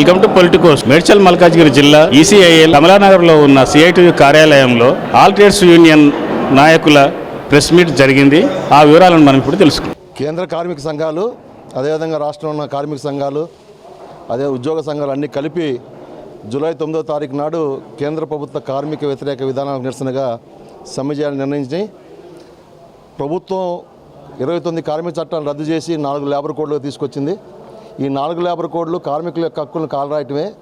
Welcome to Politicos. Medchal Malkajgiri జిల్లా ECIL కమలానగర్లో ఉన్న సిఐటి కార్యాలయంలో ఆల్ ట్రేడ్స్ యూనియన్ నాయకుల ప్రెస్ మీట్ జరిగింది. ఆ వివరాలను మనం ఇప్పుడు తెలుసుకుందాం. కేంద్ర కార్మిక సంఘాలు అదేవిధంగా రాష్ట్రంలో ఉన్న కార్మిక సంఘాలు అదే ఉద్యోగ సంఘాలు అన్నీ కలిపి జూలై తొమ్మిదో తారీఖు నాడు కేంద్ర ప్రభుత్వ కార్మిక వ్యతిరేక విధానాలకు నిరసనగా సమ్మె చేయాలని నిర్ణయించి ప్రభుత్వం ఇరవై తొమ్మిది కార్మిక చట్టాలను రద్దు చేసి నాలుగు లేబర్ కోడ్లు తీసుకొచ్చింది. ఈ నాలుగు లేబర్ కోడ్లు కార్మికుల యొక్క హక్కులను కాలరాయటమే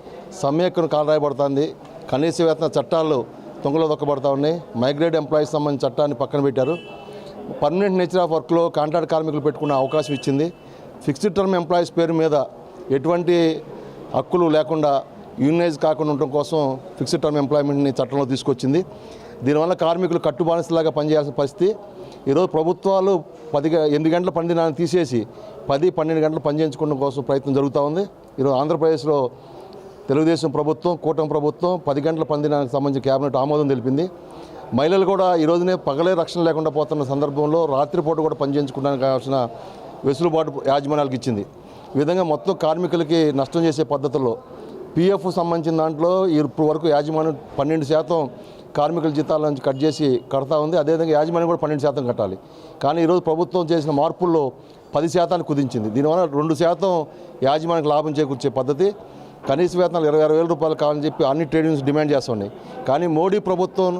సమ్మె హక్కును కాలరాయబడుతుంది. కనీస వేతన చట్టాలు తొంగలో దొక్కబడతా ఉన్నాయి. మైగ్రేట్ ఎంప్లాయీస్ సంబంధించిన చట్టాన్ని పక్కన పెట్టారు. పర్మనెంట్ నేచర్ ఆఫ్ వర్క్లో కాంట్రాక్ట్ కార్మికులు పెట్టుకునే అవకాశం ఇచ్చింది. ఫిక్స్డ్ టర్మ్ ఎంప్లాయీస్ పేరు మీద ఎటువంటి హక్కులు లేకుండా యూనియనైజ్ కాకుండా ఉండటం కోసం ఫిక్స్డ్ టర్మ్ ఎంప్లాయ్మెంట్ని చట్టంలో తీసుకొచ్చింది. దీనివల్ల కార్మికులు కట్టుబానిసలాగా పనిచేయాల్సిన పరిస్థితి. ఈరోజు ప్రభుత్వాలు పది గ- ఎనిమిది గంటల పని దినాన్ని తీసేసి పది పన్నెండు గంటలు పనిచేయించుకోవడం కోసం ప్రయత్నం జరుగుతూ ఉంది. ఈరోజు ఆంధ్రప్రదేశ్లో తెలుగుదేశం ప్రభుత్వం కూటమి ప్రభుత్వం పది గంటల పందినానికి సంబంధించి కేబినెట్ ఆమోదం తెలిపింది. మహిళలు కూడా ఈ రోజునే పగలే రక్షణ లేకుండా పోతున్న సందర్భంలో రాత్రిపూట కూడా పనిచేయించుకోవడానికి కావాల్సిన వెసులుబాటు యాజమాన్యాలకు ఇచ్చింది. ఈ విధంగా మొత్తం కార్మికులకి నష్టం చేసే పద్ధతుల్లో పిఎఫ్ సంబంధించిన దాంట్లో ఇప్పుడు వరకు యాజమాన్యం పన్నెండు శాతం కార్మికుల జీతాల నుంచి కట్ చేసి కడతా ఉంది. అదేవిధంగా యాజమాన్యం కూడా పన్నెండు శాతం కట్టాలి. కానీ ఈరోజు ప్రభుత్వం చేసిన మార్పుల్లో పది శాతాన్ని కుదించింది. దీనివల్ల రెండు శాతం యాజమానికి లాభం చేకూర్చే పద్ధతి కనీస వేతనాలు ఇరవై ఆరు వేల రూపాయలు కావాలని చెప్పి అన్ని ట్రేడ్ యూనియన్స్ డిమాండ్ చేస్తున్నాయి. కానీ మోడీ ప్రభుత్వం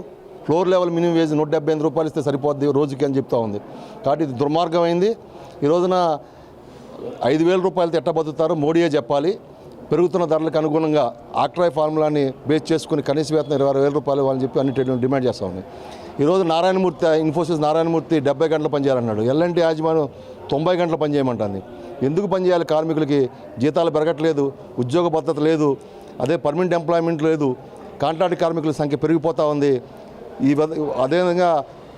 ఫ్లోర్ లెవెల్ మినిమం వేజ్ నూట డెబ్బై ఎనిమిది రూపాయలు ఇస్తే సరిపోద్ది రోజుకి అని చెప్తా ఉంది. కాబట్టి ఇది దుర్మార్గమైంది. ఈ రోజున ఐదు వేల రూపాయలతో ఎట్ట బతుకుతారో మోడీయే చెప్పాలి. పెరుగుతున్న ధరలకు అనుగుణంగా ఆక్ట్రాయ్ ఫార్ములాని బేస్ చేసుకుని కనీస వేతనం ఇరవై ఆరు వేల రూపాయలు ఇవ్వాలని చెప్పి అన్ని ట్రేడ్ యూనియన్ డిమాండ్ చేస్తూ ఉంది. ఈరోజు నారాయణమూర్తి ఇన్ఫోసిస్ నారాయణమూర్తి డెబ్బై గంటలు పనిచేయాలన్నాడు. ఎల్ఎన్టీ యాజమాన్యం తొంభై గంటలు పనిచేయమంటుంది. ఎందుకు పనిచేయాలి? కార్మికులకి జీతాలు పెరగట్లేదు ఉద్యోగ భద్రత లేదు అదే పర్మనెంట్ ఎంప్లాయ్మెంట్ లేదు కాంట్రాక్ట్ కార్మికుల సంఖ్య పెరిగిపోతూ ఉంది. ఈ అదేవిధంగా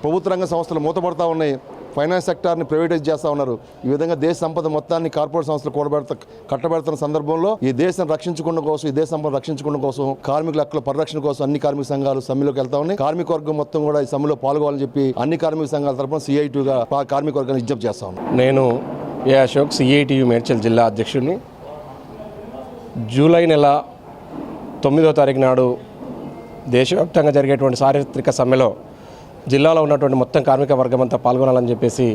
ప్రభుత్వ రంగ సంస్థలు మూతపడతా ఉన్నాయి. ఫైనాన్స్ సెక్టార్ని ప్రైవేటైజ్ చేస్తూ ఉన్నారు. ఈ విధంగా దేశ సంపద మొత్తాన్ని కార్పొరేట్ సంస్థలు కూడబెడత కట్టబెడుతున్న సందర్భంలో ఈ దేశం రక్షించుకున్న కోసం ఈ దేశ సంపద రక్షించుకోవడం కోసం కార్మికుల హక్కుల పరిరక్షణ కోసం అన్ని కార్మిక సంఘాలు సమ్మెలోకి వెళ్తా ఉన్నాయి. కార్మిక వర్గం మొత్తం కూడా ఈ సమ్మెలో పాల్గొవాలని చెప్పి అన్ని కార్మిక సంఘాల తరఫున సిఐటిగా కార్మిక వర్గాన్ని విజ్ఞప్తి చేస్తా ఉన్నాను నేను ఏ అశోక్ సిఐటియు మేడ్చల్ జిల్లా అధ్యక్షుడిని. జూలై నెల తొమ్మిదో తారీఖు నాడు దేశవ్యాప్తంగా జరిగేటువంటి చారిత్రక సమ్మెలో జిల్లాలో ఉన్నటువంటి మొత్తం కార్మిక వర్గం అంతా పాల్గొనాలని చెప్పేసి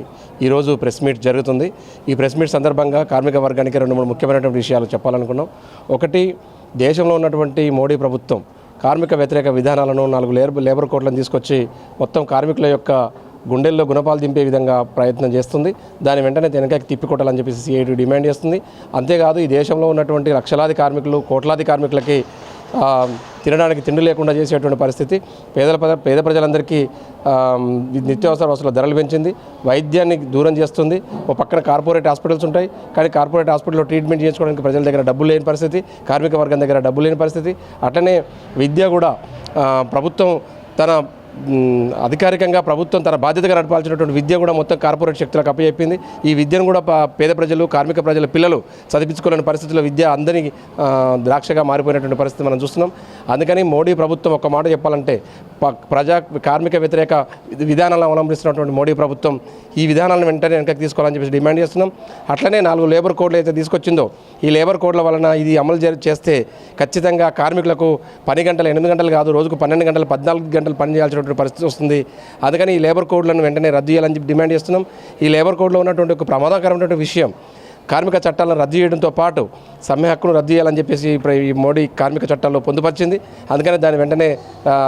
ఈరోజు ప్రెస్ మీట్ జరుగుతుంది. ఈ ప్రెస్ మీట్ సందర్భంగా కార్మిక వర్గానికి రెండు మూడు ముఖ్యమైనటువంటి విషయాలు చెప్పాలనుకున్నాం. ఒకటి దేశంలో ఉన్నటువంటి మోడీ ప్రభుత్వం కార్మిక వ్యతిరేక విధానాలను నాలుగు లేబర్ లేబర్ కోట్లను తీసుకొచ్చి మొత్తం కార్మికుల యొక్క గుండెల్లో గుణపాలు దింపే విధంగా ప్రయత్నం చేస్తుంది. దాని వెంటనే వెనకకి తిప్పికొట్టాలని చెప్పేసి సిఐటి డిమాండ్ చేస్తుంది. అంతేకాదు ఈ దేశంలో ఉన్నటువంటి లక్షలాది కార్మికులు కోట్లాది కార్మికులకి తినడానికి తిండి లేకుండా చేసేటువంటి పరిస్థితి. పేదల పేద ప్రజలందరికీ నిత్యావసర వసతుల ధరలు పెంచింది. వైద్యాన్ని దూరం చేస్తుంది. ఒక పక్కన కార్పొరేట్ హాస్పిటల్స్ ఉంటాయి. కానీ కార్పొరేట్ హాస్పిటల్లో ట్రీట్మెంట్ చేసుకోవడానికి ప్రజల దగ్గర డబ్బులు లేని పరిస్థితి. కార్మిక వర్గం దగ్గర డబ్బు లేని పరిస్థితి. అట్లనే విద్య కూడా ప్రభుత్వం తన అధికారికంగా ప్రభుత్వం తన బాధ్యతగా నడపాల్సినటువంటి విద్య కూడా మొత్తం కార్పొరేట్ శక్తులకు అప్పచెప్పింది. ఈ విద్యను కూడా పేద ప్రజలు కార్మిక ప్రజల పిల్లలు చదివించుకోలేని పరిస్థితుల్లో విద్య అందరినీ ద్రాక్షగా మారిపోయినటువంటి పరిస్థితి మనం చూస్తున్నాం. అందుకని మోడీ ప్రభుత్వం ఒక మాట చెప్పాలంటే ప- ప్రజా కార్మిక వ్యతిరేక విధానాలను అవలంబిస్తున్నటువంటి మోడీ ప్రభుత్వం ఈ విధానాలను వెంటనే వెనకకి తీసుకోవాలని చెప్పేసి డిమాండ్ చేస్తున్నాం. అట్లనే నాలుగు లేబర్ కోడ్లు అయితే తీసుకొచ్చిందో ఈ లేబర్ కోడ్ల వలన ఇది అమలు చేస్తే ఖచ్చితంగా కార్మికులకు పని గంటలు ఎనిమిది గంటలు కాదు రోజుకు పన్నెండు గంటలు పద్నాలుగు గంటలు పని చేయాల్సినటువంటి పరిస్థితి వస్తుంది. అందుకని ఈ లేబర్ కోడ్లను వెంటనే రద్దు చేయాలని చెప్పి డిమాండ్ చేస్తున్నాం. ఈ లేబర్ కోడ్లో ఉన్నటువంటి ఒక ప్రమాదకరమైనటువంటి విషయం కార్మిక చట్టాలను రద్దు చేయడంతో పాటు సమ్మె హక్కును రద్దు చేయాలని చెప్పేసి ఇప్పుడు ఈ మోడీ కార్మిక చట్టాల్లో పొందుపరిచింది. అందుకనే దాన్ని వెంటనే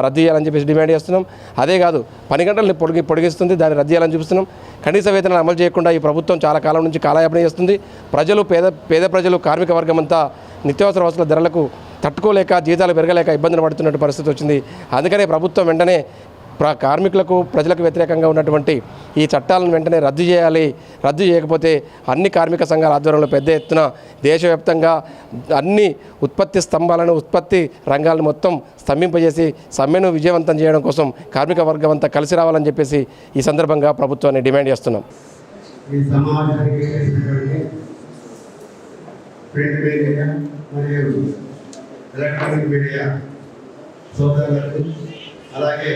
రద్దు చేయాలని చెప్పేసి డిమాండ్ చేస్తున్నాం. అదే కాదు పని గంటల్ని పొడిగి పొడిగిస్తుంది దాన్ని రద్దు చేయాలని చూపిస్తున్నాం. కనీస వేతనాలు అమలు చేయకుండా ఈ ప్రభుత్వం చాలా కాలం నుంచి కాలయాపన చేస్తుంది. ప్రజలు పేద పేద ప్రజలు కార్మిక వర్గం అంతా నిత్యావసర వసతుల ధరలకు తట్టుకోలేక జీతాలు పెరగలేక ఇబ్బందులు పడుతున్నట్టు పరిస్థితి వచ్చింది. అందుకనే ప్రభుత్వం వెంటనే కార్మికులకు ప్రజలకు వ్యతిరేకంగా ఉన్నటువంటి ఈ చట్టాలను వెంటనే రద్దు చేయాలి. రద్దు చేయకపోతే అన్ని కార్మిక సంఘాల ఆధ్వర్యంలో పెద్ద ఎత్తున దేశవ్యాప్తంగా అన్ని ఉత్పత్తి స్తంభాలను ఉత్పత్తి రంగాలను మొత్తం స్తంభింపజేసి సమ్మెను విజయవంతం చేయడం కోసం కార్మిక వర్గం అంతా కలిసి రావాలని చెప్పేసి ఈ సందర్భంగా ప్రభుత్వాన్ని డిమాండ్ చేస్తున్నాం. ఈ ప్రింట్ మీడియా మరియు ఎలక్ట్రానిక్ మీడియా సోదరులకు అలాగే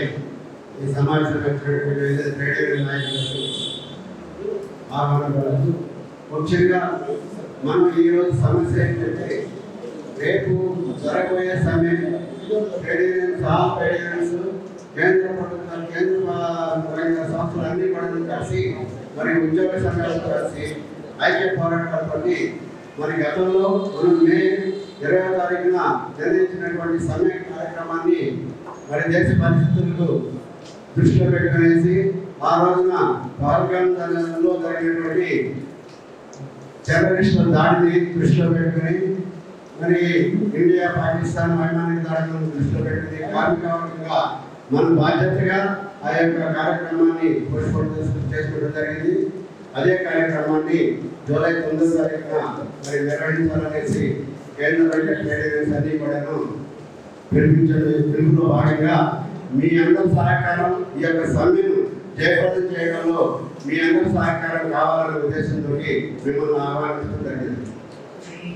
ఈ సమాజంలో వచ్చినటువంటి వివిధ ట్రేడ్ నాయకులకు ఆహ్వానాలకు ముఖ్యంగా మనకు ఈరోజు సమస్య ఏంటంటే రేపు జరగబోయే సమ్మె trade unions all trade unions కేంద్ర ప్రభుత్వాలు కేంద్ర సంస్థలు అన్ని కూడా కలిసి మరి ఉద్యోగ సంఘాలు కలిసి ఐక్య పోరాటాలతోటి మరి గతంలో మనం మే ఇరవై తారీఖున నిర్ణయించినటువంటి సమయ కార్యక్రమాన్ని మరి దేశ పరిస్థితులకు దృష్టిలో పెట్టుకునేసి ఆ రోజున పాల్గొనలో జరిగినటువంటి టెర్రరిస్టుల దాడిని దృష్టిలో పెట్టుకుని మరి ఇండియా పాకిస్తాన్ వైమానిక దాడులను దృష్టిలో పెట్టుకుని కార్మికంగా మన బాధ్యతగా ఆ యొక్క కార్యక్రమాన్ని పోస్ట్పోన్ చేసుకోవడం జరిగింది. అదే కార్యక్రమాన్ని జూలై తొమ్మిదో తారీఖున మరి నిర్వహించాలనేసి కేంద్ర బడ్జెట్ అన్ని కూడాను పిలిపించడం పిలుపులో భాగంగా మీ అందరి సహకారం ఈ యొక్క సమ్మెను జయప్రదం చేయడంలో మీ అందరి సహకారం కావాలనే ఉద్దేశంతో మిమ్మల్ని ఆహ్వానిస్తుంది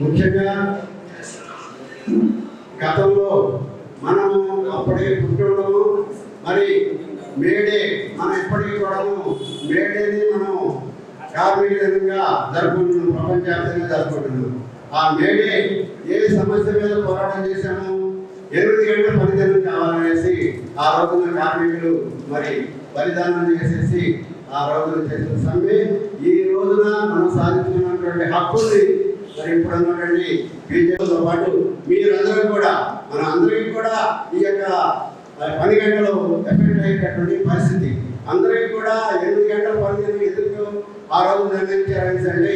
ముఖ్యంగా గతంలో మనము అప్పటికే పుట్టడము మరి మేడే మనం ఎప్పటికీ కూడా మేడేని మనం కార్మిక దినంగా జరుపుకుంటున్నాం ప్రపంచవ్యాప్తంగా జరుపుకుంటున్నాం ఆ మేడే ఏ సమస్య మీద పోరాటం చేశాము ఎనిమిది గంటల పనితీరు కావాలనేసి ఆ రోజున కార్మికులు మరి బలిదానం చేసేసి ఆ రోజున చేసిన సమ్మె ఈ రోజున మనం సాధించుకున్నటువంటి హక్కుల్ని మరి ఇప్పుడు ఉన్నటువంటి బీజేపీతో పాటు మీరందరూ కూడా మన అందరికీ కూడా ఈ యొక్క పని గంటలు ఎఫెక్ట్ అయ్యేటటువంటి పరిస్థితి. అందరికీ కూడా ఎనిమిది గంటల పనితీరు ఎందుకు ఆ రోజు నిర్ణయించారనేసి అంటే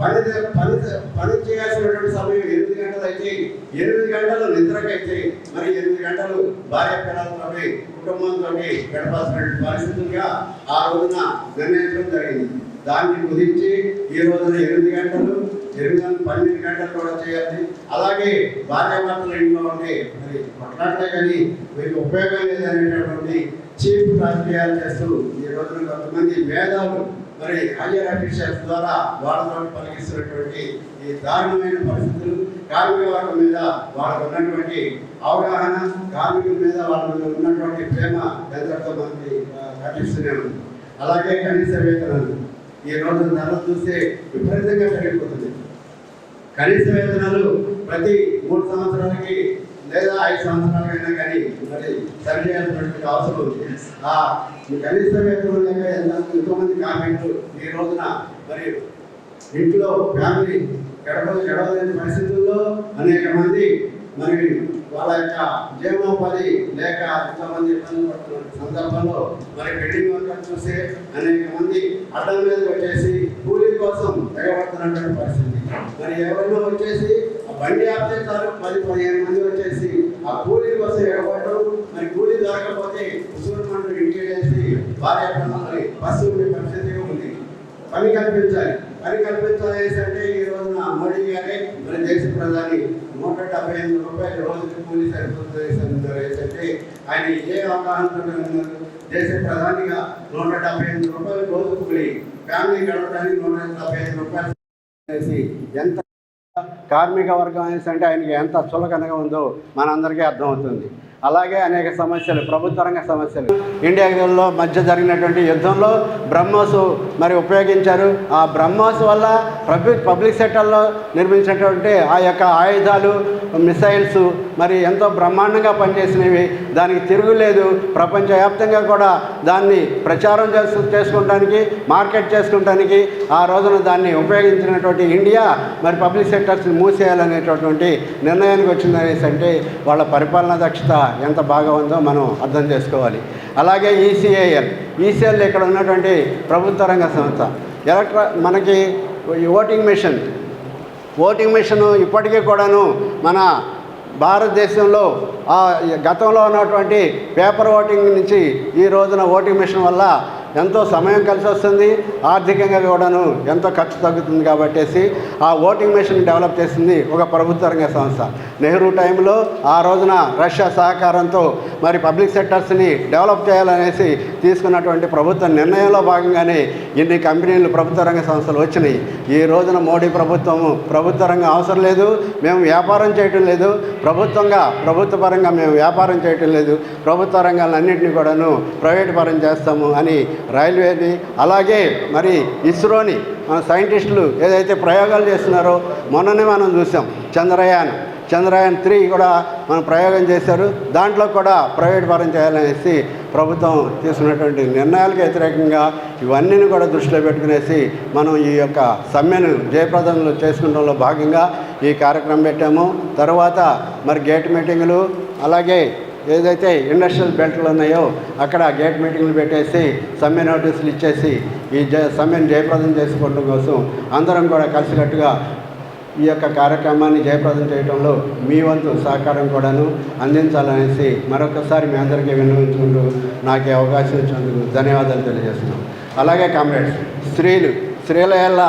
పని పని పని చేయాల్సినటువంటి సమయం ఎనిమిది గంటలు అయితే ఎనిమిది గంటలు నిద్రకైతే మరి ఎనిమిది గంటలు భార్య పిల్లలతో కుటుంబంతో గడపాల్సినటువంటి పరిస్థితులుగా ఆ రోజున నిర్ణయించడం జరిగింది. దాన్ని కుదించి ఈ రోజున ఎనిమిది గంటలు ఎనిమిది గంటలు పన్నెండు గంటలు కూడా చేయాలి. అలాగే భార్యాభర్తలు ఇంట్లో ఉంటే మరి కొట్లాడితే కానీ మీకు ఉపయోగం లేదు అనేటటువంటి చీఫ్ రాజకీయాలు చేస్తూ ఈ రోజున కొంతమంది మేధావులు మరి హయ్యర్ అఫీషియల్స్ ద్వారా వాళ్ళతో పలికిస్తున్నటువంటి ఈ దారుణమైన పరిస్థితులు కార్మిక వర్గం మీద వాళ్ళకు ఉన్నటువంటి అవగాహన కార్మికుల మీద వాళ్ళ మీద ఉన్నటువంటి ప్రేమ ఎంతటితో మనకి కనిపిస్తూనే ఉంది. అలాగే కనీస వేతనాలు ఈ రోజు ధరలు చూస్తే విపరీతంగా పెరిగిపోతుంది. కనీస వేతనాలు ప్రతి మూడు సంవత్సరాలకి లేదా ఐదు సంవత్సరాలైనా కానీ మరి సరి చేయాల్సినటువంటి అవసరం ఉంది. ఆ కనీస వేతనం లేక ఎంతో మంది కార్మికులు ఈ రోజున మరి ఇంట్లో ఫ్యామిలీ గడపలు గడవలేని పరిస్థితుల్లో అనేక మంది మరి వాళ్ళ యొక్క జీవనోపాధి లేక ఎంతమంది ఇబ్బంది పడుతున్న సందర్భంలో మరి బిల్డింగ్ వర్కర్ చూసి అనేక మంది అడ్డం మీద వచ్చేసి కూలీ కోసం ఎగబడుతున్నటువంటి పరిస్థితి. మరి ఎవరైనా వచ్చేసి బండి ఆపితే చాలు పది పదిహేను మంది వచ్చి ఆ కూలీ కోసం ఎగబడటం మరి కూలీ దొరకకపోతే ఉసూరు మండలి ఇంటికి చేసి భార్య పిల్లలు బస్సు ఉండే పరిస్థితి ఉంది పని కల్పించాలి. పని కల్పించాలి అంటే ఈ రోజున మోడీ గారే మన దేశ ప్రధాని నూట డెబ్బై ఎనిమిది రూపాయలు రోజుకి కూలీ సరిపోతుందంటే ఆయన ఏ అవగాహనతో దేశ ప్రధానిగా నూట డెబ్బై ఎనిమిది రూపాయలు రోజు కూలి ఫ్యామిలీ గడపడానికి నూట డెబ్బై ఐదు రూపాయలు ఎంత కార్మిక వర్గం అనేసి అంటే ఆయనకి ఎంత చులకనగా ఉందో మనందరికీ అర్థమవుతుంది. అలాగే అనేక సమస్యలు ప్రభుత్వ రంగ సమస్యలు. ఇండియాలో మధ్య జరిగినటువంటి యుద్ధంలో బ్రహ్మోస్ మరి ఉపయోగించారు. ఆ బ్రహ్మోస్ వల్ల పబ్లిక్ పబ్లిక్ సెక్టర్లో నిర్మించినటువంటి ఆ యొక్క ఆయుధాలు మిసైల్స్ మరి ఎంతో బ్రహ్మాండంగా పనిచేసినవి. దానికి తిరుగులేదు ప్రపంచవ్యాప్తంగా కూడా దాన్ని ప్రచారం చేసు చేసుకోవడానికి మార్కెట్ చేసుకోవడానికి ఆ రోజున దాన్ని ఉపయోగించినటువంటి ఇండియా మరి పబ్లిక్ సెక్టర్స్ మూసేయాలనేటటువంటి నిర్ణయానికి వచ్చిందనేసి అంటే వాళ్ళ పరిపాలనా దక్షత ఎంత బాగా ఉందో మనం అర్థం చేసుకోవాలి. అలాగే ఈసీఐఎల్ ఈసీఎల్ ఇక్కడ ఉన్నటువంటి ప్రభుత్వ రంగ సంస్థ. ఎలక్ట్రా మనకి ఈ ఓటింగ్ మిషన్ ఓటింగ్ మిషన్ ఇప్పటికీ కూడాను మన భారతదేశంలో ఆ గతంలో ఉన్నటువంటి పేపర్ ఓటింగ్ నుంచి ఈ రోజున ఓటింగ్ మిషన్ వల్ల ఎంతో సమయం కలిసి వస్తుంది. ఆర్థికంగా కూడాను ఎంతో ఖర్చు తగ్గుతుంది కాబట్టేసి ఆ ఓటింగ్ మెషిన్ డెవలప్ చేసింది ఒక ప్రభుత్వ రంగ సంస్థ. నెహ్రూ టైంలో ఆ రోజున రష్యా సహకారంతో మరి పబ్లిక్ సెక్టర్స్ని డెవలప్ చేయాలనేసి తీసుకున్నటువంటి ప్రభుత్వ నిర్ణయంలో భాగంగానే ఇన్ని కంపెనీలు ప్రభుత్వ రంగ సంస్థలు వచ్చినాయి. ఈ రోజున మోడీ ప్రభుత్వము ప్రభుత్వ రంగం అవసరం లేదు. మేము వ్యాపారం చేయటం లేదు. ప్రభుత్వంగా ప్రభుత్వ పరంగా మేము వ్యాపారం చేయటం లేదు. ప్రభుత్వ రంగాలన్నింటినీ కూడాను ప్రైవేట్ పరం చేస్తాము అని రైల్వేని అలాగే మరి ఇస్రోని మన సైంటిస్టులు ఏదైతే ప్రయోగాలు చేస్తున్నారో మొన్ననే మనం చూసాం చంద్రయాన్. చంద్రయాన్ త్రీ కూడా మనం ప్రయోగం చేశారు. దాంట్లో కూడా ప్రైవేట్ పరం చేయాలనేసి ప్రభుత్వం తీసుకున్నటువంటి నిర్ణయాలకు వ్యతిరేకంగా ఇవన్నీ కూడా దృష్టిలో పెట్టుకునేసి మనం ఈ యొక్క సమ్మెను జయప్రదంలో చేసుకుంటంలో భాగంగా ఈ కార్యక్రమం పెట్టాము. తర్వాత మరి గేట్ మీటింగులు అలాగే ఏదైతే ఇండస్ట్రియల్ బెల్ట్లు ఉన్నాయో అక్కడ గేట్ మీటింగ్లు పెట్టేసి సమ్మె నోటీసులు ఇచ్చేసి ఈ జ సమ్మెను జయప్రదం చేసుకోవడం కోసం అందరం కూడా కలిసికట్టుగా ఈ యొక్క కార్యక్రమాన్ని జయప్రదం చేయడంలో మీ వంతు సహకారం కూడాను అందించాలనేసి మరొకసారి మీ అందరికీ విన్నవించుకుంటూ నాకు అవకాశం ఇచ్చినందుకు ధన్యవాదాలు తెలియజేస్తున్నాం. అలాగే కామ్రేడ్స్ స్త్రీలు స్త్రీల ఎల్ల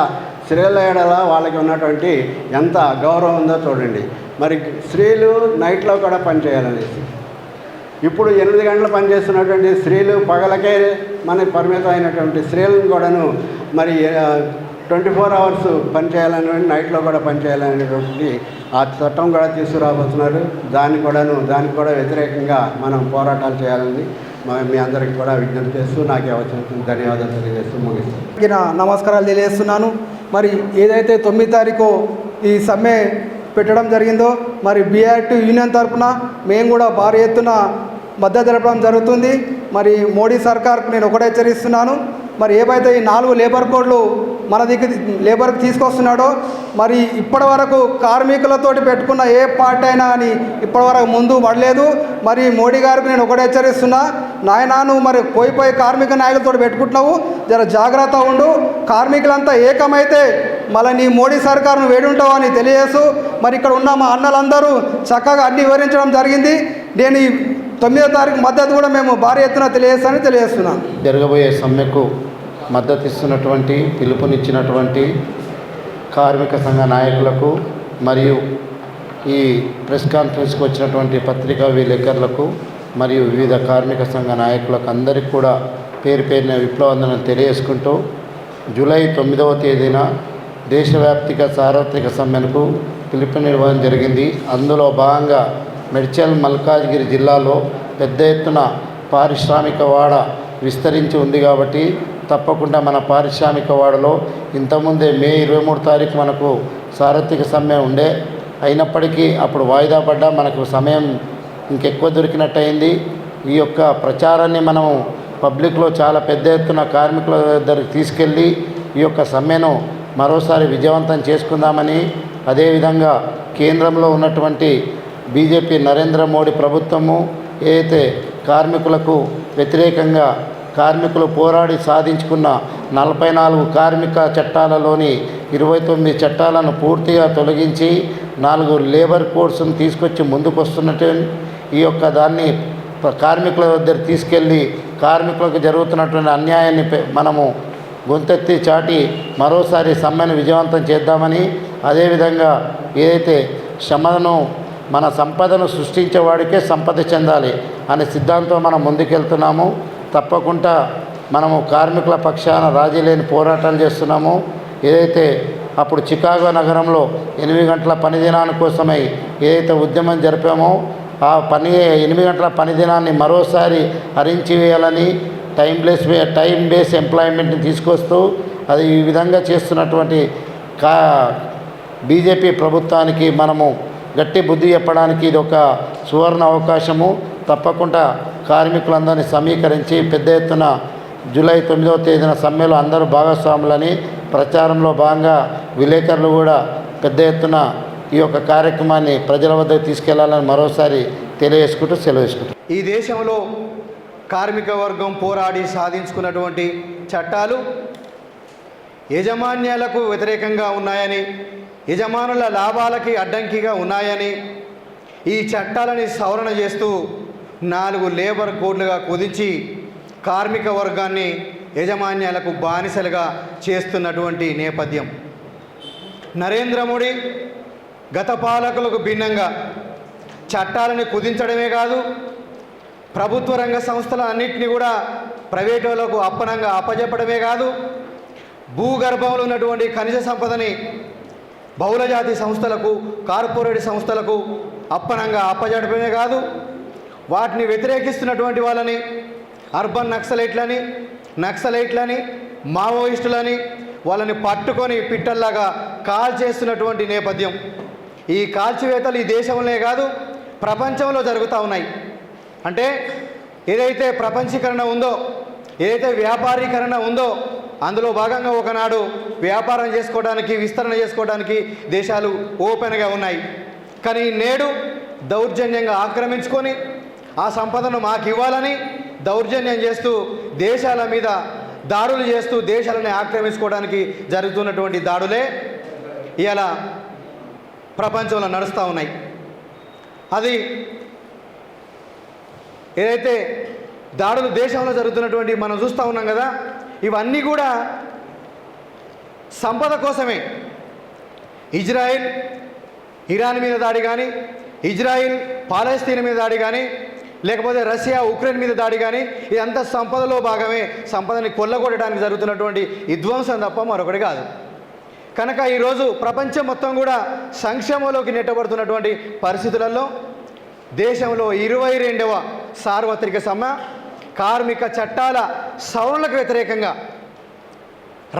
స్త్రీల ఏడల వాళ్ళకి ఉన్నటువంటి ఎంత గౌరవం ఉందో చూడండి. మరి స్త్రీలు నైట్లో కూడా పనిచేయాలనేసి ఇప్పుడు ఎనిమిది గంటలు పనిచేస్తున్నటువంటి స్త్రీలు పగలకే మన పరిమితం అయినటువంటి స్త్రీలను కూడాను మరి ట్వంటీ ఫోర్ అవర్స్ పనిచేయాలని నైట్లో కూడా పనిచేయాలనేటువంటి ఆ చట్టం కూడా తీసుకురాబోతున్నారు. దాన్ని కూడాను దానికి కూడా వ్యతిరేకంగా మనం పోరాటాలు చేయాలని మీ అందరికీ కూడా విజ్ఞప్తి చేస్తూ నాకు ఈ అవసరం ధన్యవాదాలు తెలియజేస్తూ ముగిస్తాను. నమస్కారాలు తెలియజేస్తున్నాను. మరి ఏదైతే తొమ్మిది తారీఖు ఈ సమ్మె పెట్టడం జరిగిందో మరి బీఆర్టీ యూనియన్ తరఫున మేము కూడా భారీ ఎత్తున మద్దతు తెలపడం జరుగుతుంది. మరి మోడీ సర్కార్కు నేను ఒకటే హెచ్చరిస్తున్నాను. మరి ఏవైతే ఈ నాలుగు లేబర్ కోడ్లు మన దగ్గర లేబర్కి తీసుకొస్తున్నాడో మరి ఇప్పటి వరకు కార్మికులతోటి పెట్టుకున్న ఏ పార్టీ అయినా అని ఇప్పటి వరకు ముందు పడలేదు. మరి మోడీ గారికి నేను ఒకటే హెచ్చరిస్తున్నా నాయన నువ్వు మరి పోయిపోయి కార్మిక నాయకులతో పెట్టుకుంటున్నావు జర జాగ్రత్త ఉండు. కార్మికులంతా ఏకమైతే మళ్ళీ నీ మోడీ సర్కారును వేడుంటావు అని తెలియజేస్తూ మరి ఇక్కడ ఉన్న మా అన్నలందరూ చక్కగా అన్ని వివరించడం జరిగింది. నేను ఈ తొమ్మిదో తారీఖు మద్దతు కూడా మేము భారీ ఎత్తున తెలియజేస్తామని తెలియజేస్తున్నాం. జరగబోయే సమ్మెకు మద్దతు ఇస్తున్నటువంటి పిలుపునిచ్చినటువంటి కార్మిక సంఘ నాయకులకు మరియు ఈ ప్రెస్ కాన్ఫరెన్స్కి వచ్చినటువంటి పత్రికా విలేకరులకు మరియు వివిధ కార్మిక సంఘ నాయకులకు అందరికీ కూడా పేరు పేరిన విప్లవందనం తెలియజేసుకుంటూ జూలై తొమ్మిదవ తేదీన దేశవ్యాప్తిక సార్వత్రిక సమ్మెకు పిలుపునివ్వడం జరిగింది. అందులో భాగంగా మెడ్చల్ మల్కాజ్గిరి జిల్లాలో పెద్ద ఎత్తున పారిశ్రామిక వాడ విస్తరించి ఉంది కాబట్టి తప్పకుండా మన పారిశ్రామిక వాడలో ఇంతకుముందే మే ఇరవై మూడు తారీఖు మనకు సారథిక సమ్మె ఉండే. అయినప్పటికీ అప్పుడు వాయిదా పడ్డా మనకు సమయం ఇంకెక్కువ దొరికినట్టయింది. ఈ యొక్క ప్రచారాన్ని మనం పబ్లిక్లో చాలా పెద్ద ఎత్తున కార్మికుల దగ్గరికి తీసుకెళ్ళి ఈ యొక్క సమ్మెను మరోసారి విజయవంతం చేసుకుందామని అదేవిధంగా కేంద్రంలో ఉన్నటువంటి బీజేపీ నరేంద్ర మోడీ ప్రభుత్వము ఏదైతే కార్మికులకు వ్యతిరేకంగా కార్మికులు పోరాడి సాధించుకున్న నలభై నాలుగు కార్మిక చట్టాలలోని ఇరవై తొమ్మిది చట్టాలను పూర్తిగా తొలగించి నాలుగు లేబర్ కోడ్స్ను తీసుకొచ్చి ముందుకొస్తున్నట్టు ఈ యొక్క దాన్ని కార్మికుల దగ్గర తీసుకెళ్ళి కార్మికులకు జరుగుతున్నటువంటి అన్యాయాన్ని మనము గొంతెత్తి చాటి మరోసారి సమ్మెను విజయవంతం చేద్దామని అదేవిధంగా ఏదైతే శ్రమను మన సంపదను సృష్టించేవాడికే సంపద చెందాలి అనే సిద్ధాంతం మనం ముందుకెళ్తున్నాము. తప్పకుండా మనము కార్మికుల పక్షాన రాజీ లేని పోరాటాలు చేస్తున్నాము. ఏదైతే అప్పుడు చికాగో నగరంలో ఎనిమిది గంటల పని దినాని కోసమై ఏదైతే ఉద్యమం జరిపామో ఆ పని ఎనిమిది గంటల పని దినాన్ని మరోసారి హరించి వేయాలని టైం బేస్ టైం బేస్ ఎంప్లాయ్మెంట్ని తీసుకొస్తూ అది ఈ విధంగా చేస్తున్నటువంటి కా బీజేపీ ప్రభుత్వానికి మనము గట్టి బుద్ధి చెప్పడానికి ఇది ఒక సువర్ణ అవకాశము. తప్పకుండా కార్మికులందరినీ సమీకరించి పెద్ద ఎత్తున జూలై తొమ్మిదవ తేదీన సమ్మెలో అందరూ భాగస్వాములని ప్రచారంలో భాగంగా విలేకరులు కూడా పెద్ద ఎత్తున ఈ యొక్క కార్యక్రమాన్ని ప్రజల వద్దకు తీసుకెళ్ళాలని మరోసారి తెలియజేసుకుంటూ సెలవు ఈ దేశంలో కార్మిక వర్గం పోరాడి సాధించుకున్నటువంటి చట్టాలు యజమాన్యాలకు వ్యతిరేకంగా ఉన్నాయని యజమానుల లాభాలకి అడ్డంకిగా ఉన్నాయని ఈ చట్టాలని సవరణ చేస్తూ నాలుగు లేబర్ కోడ్లుగా కుదించి కార్మిక వర్గాన్ని యజమాన్యాలకు బానిసలుగా చేస్తున్నటువంటి నేపథ్యం. నరేంద్ర మోడీ గత పాలకులకు భిన్నంగా చట్టాలని కుదించడమే కాదు ప్రభుత్వ రంగ సంస్థల అన్నింటినీ కూడా ప్రైవేటులకు అప్పనంగా అప్పజెప్పడమే కాదు భూగర్భంలో ఉన్నటువంటి ఖనిజ సంపదని బహుళజాతి సంస్థలకు కార్పొరేట్ సంస్థలకు అప్పనంగా అప్పజడపమే కాదు వాటిని వ్యతిరేకిస్తున్నటువంటి వాళ్ళని అర్బన్ నక్సలైట్లని నక్సలైట్లని మావోయిస్టులని వాళ్ళని పట్టుకొని పిట్టల్లాగా కాల్ చేస్తున్నటువంటి నేపథ్యం. ఈ కాల్చివేతలు ఈ దేశంలో కాదు ప్రపంచంలో జరుగుతూ ఉన్నాయి. అంటే ఏదైతే ప్రపంచీకరణ ఉందో ఏదైతే వ్యాపారీకరణ ఉందో అందులో భాగంగా ఒకనాడు వ్యాపారం చేసుకోవడానికి విస్తరణ చేసుకోవడానికి దేశాలు ఓపెన్గా ఉన్నాయి. కానీ నేడు దౌర్జన్యంగా ఆక్రమించుకొని ఆ సంపదను మాకు ఇవ్వాలని దౌర్జన్యం చేస్తూ దేశాల మీద దాడులు చేస్తూ దేశాలని ఆక్రమించుకోవడానికి జరుగుతున్నటువంటి దాడులే ఇలా ప్రపంచంలో నడుస్తూ ఉన్నాయి. అది ఏదైతే దాడులు దేశంలో జరుగుతున్నటువంటి మనం చూస్తూ ఉన్నాం కదా ఇవన్నీ కూడా సంపద కోసమే. ఇజ్రాయిల్ ఇరాన్ మీద దాడి కానీ ఇజ్రాయిల్ పాలస్తీన్ మీద దాడి కానీ లేకపోతే రష్యా ఉక్రెయిన్ మీద దాడి కానీ ఇదంతా సంపదలో భాగమే. సంపదని కొల్లగొట్టడానికి జరుగుతున్నటువంటి విధ్వంసం తప్ప మరొకటి కాదు. కనుక ఈరోజు ప్రపంచం మొత్తం కూడా సంక్షేమంలోకి నెట్టబడుతున్నటువంటి పరిస్థితులలో దేశంలో ఇరవై రెండవ సార్వత్రిక సమ్మె కార్మిక చట్టాల సవరణలకు వ్యతిరేకంగా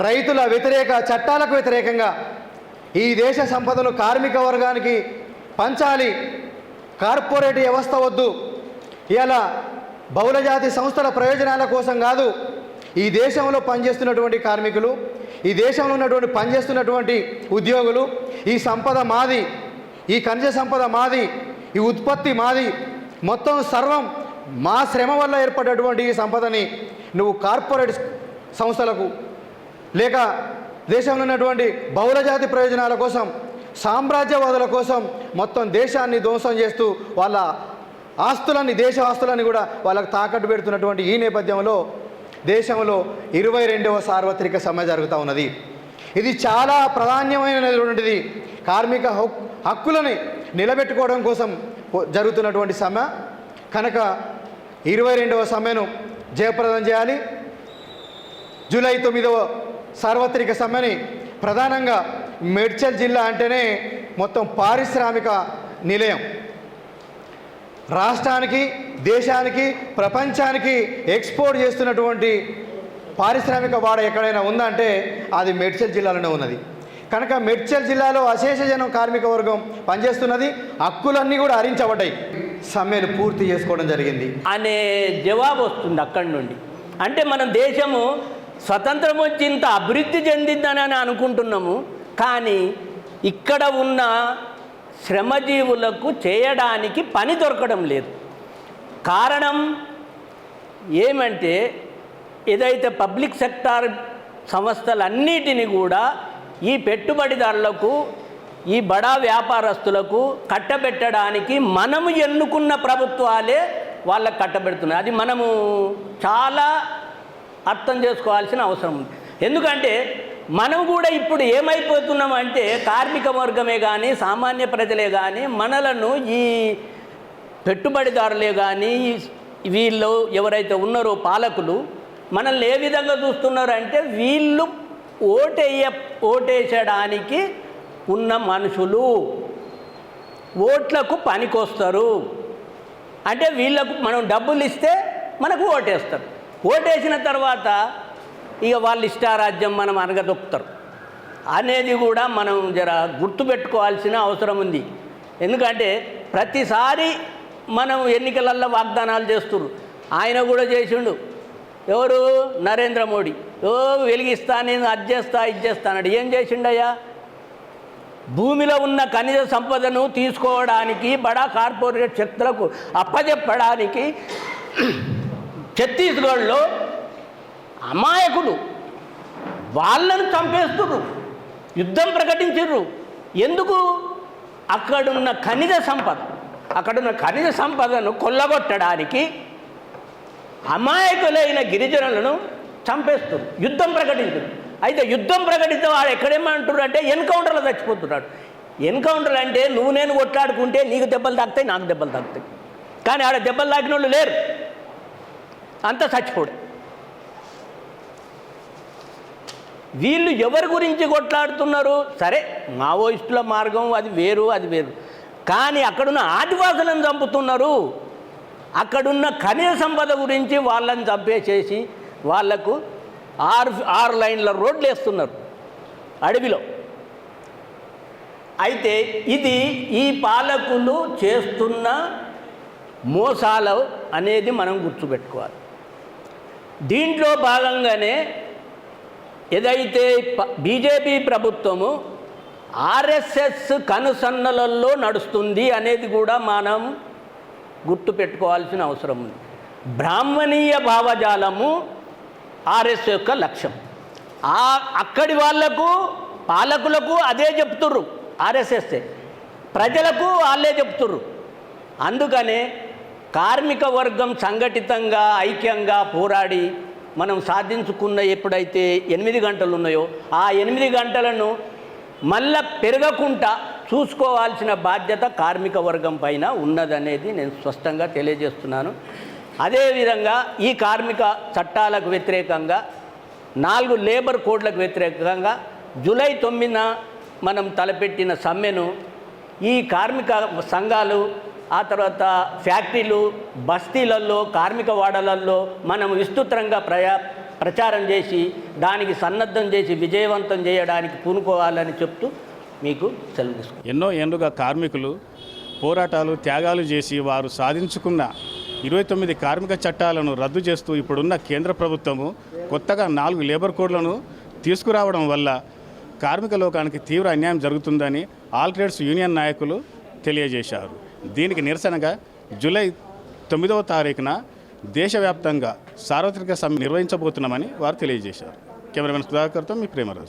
రైతుల వ్యతిరేక చట్టాలకు వ్యతిరేకంగా ఈ దేశ సంపదను కార్మిక వర్గానికి పంచాలి. కార్పొరేట్ వ్యవస్థ వద్దు. ఇలా బహుళజాతి సంస్థల ప్రయోజనాల కోసం కాదు ఈ దేశంలో పనిచేస్తున్నటువంటి కార్మికులు ఈ దేశంలో ఉన్నటువంటి పనిచేస్తున్నటువంటి ఉద్యోగులు ఈ సంపద మాది ఈ ఖనిజ సంపద మాది ఈ ఉత్పత్తి మాది మొత్తం సర్వం మా శ్రమ వల్ల ఏర్పడేటువంటి ఈ సంపదని నువ్వు కార్పొరేట్ సంస్థలకు లేక దేశంలో ఉన్నటువంటి బహుళజాతి ప్రయోజనాల కోసం సామ్రాజ్యవాదుల కోసం మొత్తం దేశాన్ని ధ్వంసం చేస్తూ వాళ్ళ ఆస్తులని దేశ ఆస్తులని కూడా వాళ్ళకు తాకట్టు పెడుతున్నటువంటి ఈ నేపథ్యంలో దేశంలో ఇరవై రెండవ సార్వత్రిక సమ్మె జరుగుతూ ఉన్నది. ఇది చాలా ప్రాధాన్యమైనటువంటిది. కార్మిక హక్కులని నిలబెట్టుకోవడం కోసం జరుగుతున్నటువంటి సమ్మె. కనుక ఇరవై రెండవ సమ్మెను జయప్రదం చేయాలి. జూలై తొమ్మిదవ సార్వత్రిక సమ్మెని ప్రధానంగా మేడ్చల్ జిల్లా అంటేనే మొత్తం పారిశ్రామిక నిలయం. రాష్ట్రానికి దేశానికి ప్రపంచానికి ఎక్స్పోర్ట్ చేస్తున్నటువంటి పారిశ్రామిక వాడ ఎక్కడైనా ఉందంటే అది మేడ్చల్ జిల్లాలోనే ఉన్నది. కనుక మేడ్చల్ జిల్లాలో అశేష జనం కార్మిక వర్గం పనిచేస్తున్నది. హక్కులన్నీ కూడా హరించబడ్డాయి సమ్మెను పూర్తి చేసుకోవడం జరిగింది. అనే జవాబు వస్తుంది అక్కడి నుండి. అంటే మన దేశము స్వతంత్రం వచ్చి ఇంత అభివృద్ధి చెందిందని అనుకుంటున్నాము. కానీ ఇక్కడ ఉన్న శ్రమజీవులకు చేయడానికి పని దొరకడం లేదు. కారణం ఏమంటే ఏదైతే పబ్లిక్ సెక్టార్ సంస్థలన్నిటిని కూడా ఈ పెట్టుబడిదారులకు ఈ బడా వ్యాపారస్తులకు కట్టబెట్టడానికి మనము ఎన్నుకున్న ప్రభుత్వాలే వాళ్ళకు కట్టబెడుతున్నాయి అది మనము చాలా అర్థం చేసుకోవాల్సిన అవసరం ఉంది. ఎందుకంటే మనం కూడా ఇప్పుడు ఏమైపోతున్నాం అంటే కార్మిక వర్గమే కానీ సామాన్య ప్రజలే కానీ మనలను ఈ పెట్టుబడిదారులే కానీ వీళ్ళు ఎవరైతే ఉన్నారో పాలకులు మనల్ని ఏ విధంగా చూస్తున్నారంటే వీళ్ళు ఓటేయ ఓటేసడానికి ఉన్న మనుషులు ఓట్లకు పనికొస్తారు. అంటే వీళ్ళకు మనం డబ్బులు ఇస్తే మనకు ఓటేస్తారు. ఓటేసిన తర్వాత ఇక వాళ్ళ ఇష్టారాజ్యం మనం అనగదొక్కుతారు అనేది కూడా మనం జర గుర్తుపెట్టుకోవాల్సిన అవసరం ఉంది. ఎందుకంటే ప్రతిసారి మనం ఎన్నికలల్లో వాగ్దానాలు చేస్తున్నారు ఆయన కూడా చేసిండు. ఎవరు? నరేంద్ర మోడీ. ఓ వెలిగిస్తా నేను అది చేస్తా ఇది చేస్తానడు ఏం చేసిండయ్యా? భూమిలో ఉన్న ఖనిజ సంపదను తీసుకోవడానికి బడా కార్పొరేట్ శక్తులకు అప్పజెప్పడానికి ఛత్తీస్గఢ్లో అమాయకులు వాళ్ళను చంపేస్తున్నారు యుద్ధం ప్రకటించరు ఎందుకు? అక్కడున్న ఖనిజ సంపద అక్కడున్న ఖనిజ సంపదను కొల్లగొట్టడానికి అమాయకులైన గిరిజనులను చంపేస్తారు యుద్ధం ప్రకటించారు అయితే యుద్ధం ప్రకటిస్తే వాడు ఎక్కడేమంటున్నాడు అంటే ఎన్కౌంటర్లో చచ్చిపోతున్నాడు. ఎన్కౌంటర్ అంటే నువ్వు నేను కొట్లాడుకుంటే నీకు దెబ్బలు తాకుతాయి నాకు దెబ్బలు తాకుతాయి. కానీ ఆడ దెబ్బలు తాకిన వాళ్ళు లేరు. అంతా చచ్చిపోడు. వీళ్ళు ఎవరి గురించి కొట్లాడుతున్నారు? సరే మావోయిస్టుల మార్గం అది వేరు అది వేరు. కానీ అక్కడున్న ఆదివాసులను చంపుతున్నారు. అక్కడున్న ఖనిజ సంపద గురించి వాళ్ళని చంపేసేసి వాళ్ళకు ఆరు ఆరు లైన్ల రోడ్లు వేస్తున్నారు అడవిలో. అయితే ఇది ఈ పాలకులు చేస్తున్న మోసాలు అనేది మనం గుర్తుపెట్టుకోవాలి. దీంట్లో భాగంగానే ఏదైతే బీజేపీ ప్రభుత్వము ఆర్ఎస్ఎస్ కనుసన్నలలో నడుస్తుంది అనేది కూడా మనం గుర్తుపెట్టుకోవాల్సిన అవసరం ఉంది. బ్రాహ్మణీయ భావజాలము ఆర్ఎస్ యొక్క లక్ష్యం. ఆ అక్కడి వాళ్ళకు పాలకులకు అదే చెప్తుర్రు ఆర్ఎస్ఎస్ ప్రజలకు వాళ్ళే చెప్తుర్రు. అందుకనే కార్మిక వర్గం సంఘటితంగా ఐక్యంగా పోరాడి మనం సాధించుకున్న ఎప్పుడైతే ఎనిమిది గంటలు ఉన్నాయో ఆ ఎనిమిది గంటలను మళ్ళా పెరగకుండా చూసుకోవాల్సిన బాధ్యత కార్మిక వర్గం పైన ఉన్నదనేది నేను స్పష్టంగా తెలియజేస్తున్నాను. అదేవిధంగా ఈ కార్మిక చట్టాలకు వ్యతిరేకంగా నాలుగు లేబర్ కోడ్లకు వ్యతిరేకంగా జూలై తొమ్మిదిన మనం తలపెట్టిన సమ్మెను ఈ కార్మిక సంఘాలు ఆ తర్వాత ఫ్యాక్టరీలు బస్తీలలో కార్మిక వాడలల్లో మనం విస్తృతంగా ప్రయా ప్రచారం చేసి దానికి సన్నద్ధం చేసి విజయవంతం చేయడానికి పూనుకోవాలని చెప్తూ మీకు సెలవు ఎన్నో ఏళ్ళుగా కార్మికులు పోరాటాలు త్యాగాలు చేసి వారు సాధించుకున్న ఇరవై తొమ్మిది కార్మిక చట్టాలను రద్దు చేస్తూ ఇప్పుడున్న కేంద్ర ప్రభుత్వము కొత్తగా నాలుగు లేబర్ కోడ్లను తీసుకురావడం వల్ల కార్మిక లోకానికి తీవ్ర అన్యాయం జరుగుతుందని ఆల్ ట్రేడ్స్ యూనియన్ నాయకులు తెలియజేశారు. దీనికి నిరసనగా జూలై తొమ్మిదవ తారీఖున దేశవ్యాప్తంగా సార్వత్రిక సమ్మె నిర్వహించబోతున్నామని వారు తెలియజేశారు. కెమెరామెన్ సుధాకర్తో మీ Premaraju.